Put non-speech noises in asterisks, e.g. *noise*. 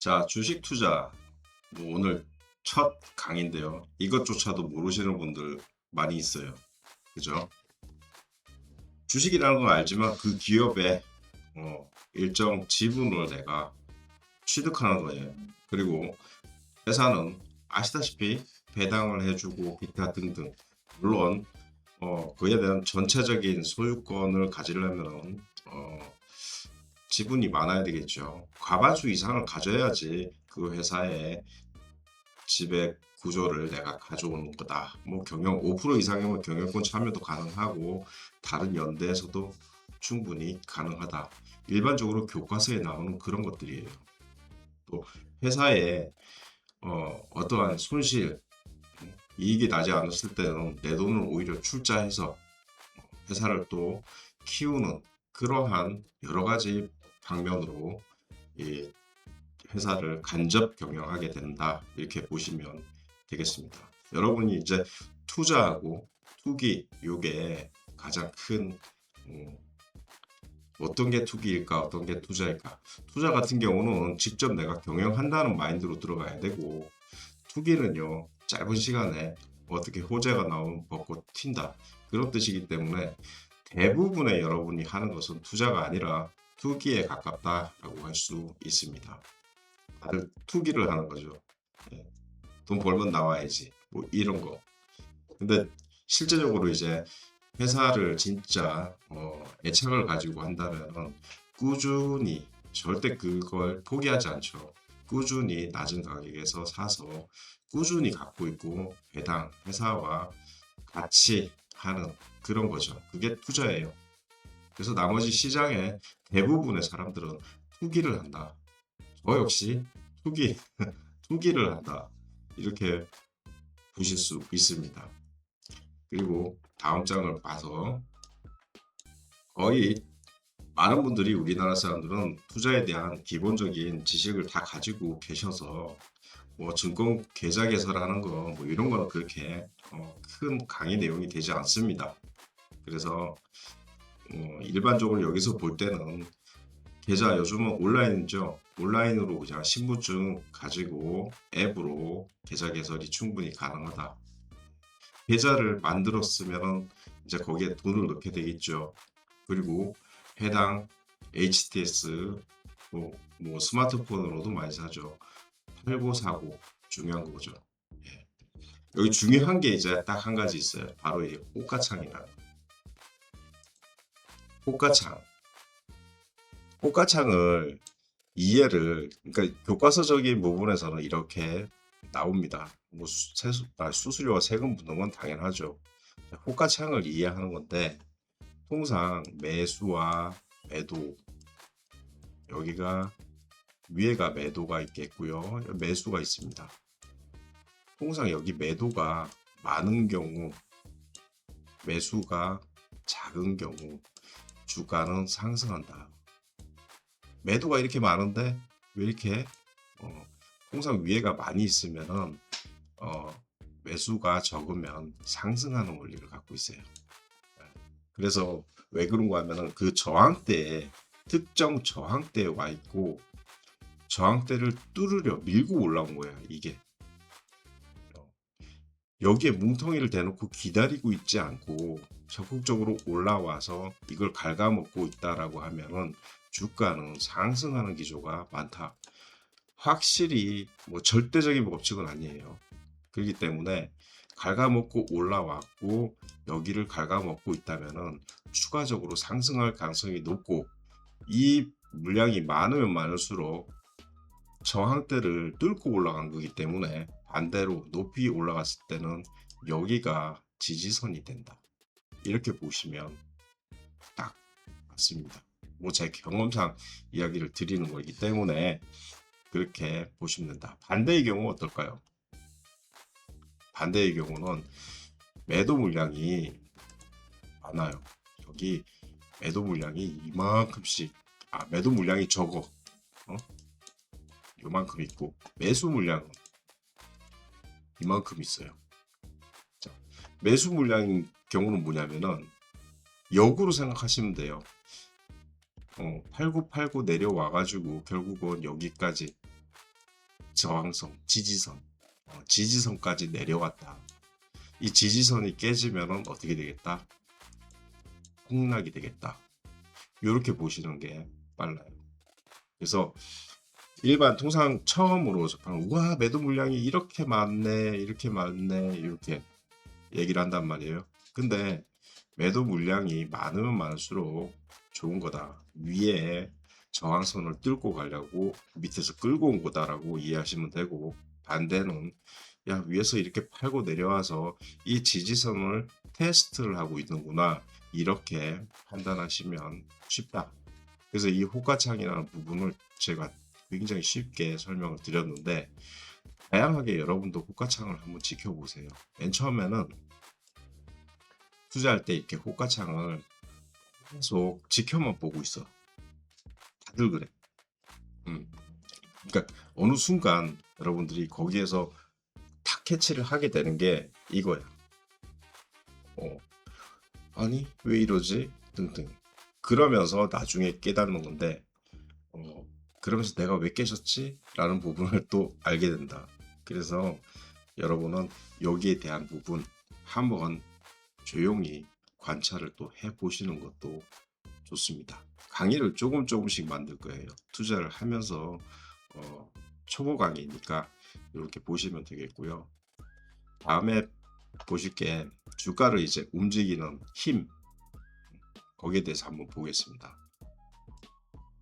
자, 주식 투자. 뭐 오늘 첫 강인데요. 이것조차도 모르시는 분들 많이 있어요. 그죠? 주식이라는 건 알지만 그 기업의 어, 일정 지분을 내가 취득하는 거예요. 그리고 회사는 아시다시피 배당을 해주고 기타 등등. 물론 어, 그에 대한 전체적인 소유권을 가지려면 어, 지분이 많아야 되겠죠. 과반수 이상을 가져야지 그 회사의 지배 구조를 내가 가져오는 거다. 뭐 경영 5% 이상이면 경영권 참여도 가능하고 다른 연대에서도 충분히 가능하다. 일반적으로 교과서에 나오는 그런 것들이에요. 또 회사에 어, 어떠한 손실, 이익이 나지 않았을 때는 내 돈을 오히려 출자해서 회사를 또 키우는 그러한 여러 가지 방면으로 이 회사를 간접 경영하게 된다 이렇게 보시면 되겠습니다. 여러분이 이제 투자하고 투기 요게 가장 큰 음, 어떤 게 투기일까 어떤 게 투자일까 투자 같은 경우는 직접 내가 경영한다는 마인드로 들어가야 되고 투기는요 짧은 시간에 어떻게 호재가 나오면 벚꽃 튄다 그런 뜻이기 때문에 대부분의 여러분이 하는 것은 투자가 아니라 투기에 가깝다라고 할 수 있습니다. 다들 투기를 하는 거죠. 예. 돈 벌면 나와야지. 뭐 이런 거. 근데 실제적으로 이제 회사를 진짜 어, 애착을 가지고 한다면 꾸준히 절대 그걸 포기하지 않죠. 꾸준히 낮은 가격에서 사서 꾸준히 갖고 있고 배당 회사와 같이 하는 그런 거죠. 그게 투자예요. 그래서 나머지 시장에 대부분의 사람들은 투기를 한다. 저 역시 투기, *laughs* 투기를 한다. 이렇게 보실 수 있습니다. 그리고 다음 장을 봐서 거의 많은 분들이 우리나라 사람들은 투자에 대한 기본적인 지식을 다 가지고 계셔서 뭐 증권 계좌 개설하는 거 뭐 이런 거는 그렇게 어, 큰 강의 내용이 되지 않습니다. 그래서 어, 일반적으로 여기서 볼 때는 계좌 요즘은 온라인이죠. 온라인으로 그냥 신분증 가지고 앱으로 계좌 개설이 충분히 가능하다. 계좌를 만들었으면 이제 거기에 돈을 넣게 되겠죠. 그리고 해당 HTS 뭐, 뭐 스마트폰으로도 많이 사죠. 팔고 사고 중요한 거죠. 예. 여기 중요한 게 이제 딱 한 가지 있어요. 바로 이 호가창이라는 거. 호가창. 호가창을 이해를 그러니까 교과서적인 부분에서는 이렇게 나옵니다. 뭐 수, 세수, 아, 수수료와 세금 붙는 건 당연하죠. 호가창을 이해하는 건데 통상 매수와 매도 여기가 위에가 매도가 있겠고요. 매수가 있습니다. 통상 여기 매도가 많은 경우 매수가 작은 경우 주가는 상승한다. 매도가 이렇게 많은데 왜 이렇게 어, 통상 위에가 많이 있으면은 어, 매수가 적으면 상승하는 원리를 갖고 있어요. 예. 그래서 왜 그런가 하면은 그 저항대에 특정 저항대에 와 있고 저항대를 뚫으려 밀고 올라온 거야 이게 어, 여기에 뭉텅이를 대놓고 기다리고 있지 않고 적극적으로 올라와서 이걸 갉아먹고 있다라고 하면은 주가는 상승하는 기조가 많다. 확실히 뭐 절대적인 법칙은 아니에요. 그렇기 때문에 갉아먹고 올라왔고 여기를 갉아먹고 있다면은 추가적으로 상승할 가능성이 높고 이 물량이 많으면 많을수록 저항대를 뚫고 올라간 거기 때문에 반대로 높이 올라갔을 때는 여기가 지지선이 된다. 이렇게 보시면 딱 맞습니다. 뭐 제 경험상 이야기를 드리는 거기 때문에 그렇게 보시면 된다. 반대의 경우 어떨까요? 반대의 경우는 매도 물량이 많아요. 여기 매도 물량이 이만큼씩 아 매도 물량이 적어 어? 요만큼 있고 매수 물량은 이만큼 있어요. 자, 매수 물량인 경우는 뭐냐면은 역으로 생각하시면 돼요. 어, 팔고 팔고 내려와가지고 결국은 여기까지 저항성, 지지선, 어, 지지선까지 내려왔다. 이 지지선이 깨지면은 어떻게 되겠다? 폭락이 되겠다. 이렇게 보시는 게 빨라요. 그래서 일반 통상 처음으로 접하는 우와 매도 물량이 이렇게 많네 이렇게 많네 이렇게 얘기를 한단 말이에요. 근데 매도 물량이 많으면 많을수록 좋은 거다. 위에 저항선을 뚫고 가려고 밑에서 끌고 온 거다라고 이해하시면 되고 반대는 야 위에서 이렇게 팔고 내려와서 이 지지선을 테스트를 하고 있는구나 이렇게 판단하시면 쉽다. 그래서 이 호가창이라는 부분을 제가 굉장히 쉽게 설명을 드렸는데 다양하게 여러분도 호가창을 한번 지켜보세요. 맨 처음에는 투자할 때 이렇게 호가창을 계속 지켜만 보고 있어. 다들 그래. 음. 그러니까 어느 순간 여러분들이 거기에서 탁 캐치를 하게 되는 게 이거야. 어. 아니 왜 이러지? 등등. 그러면서 나중에 깨닫는 건데 어, 그러면서 내가 왜 깨졌지? 라는 부분을 또 알게 된다. 그래서 여러분은 여기에 대한 부분 한번 조용히 관찰을 또 해보시는 것도 좋습니다. 강의를 조금 조금씩 만들 거예요. 투자를 하면서 어, 초보 강의니까 이렇게 보시면 되겠고요. 다음에 보실 게 주가를 이제 움직이는 힘 거기에 대해서 한번 보겠습니다.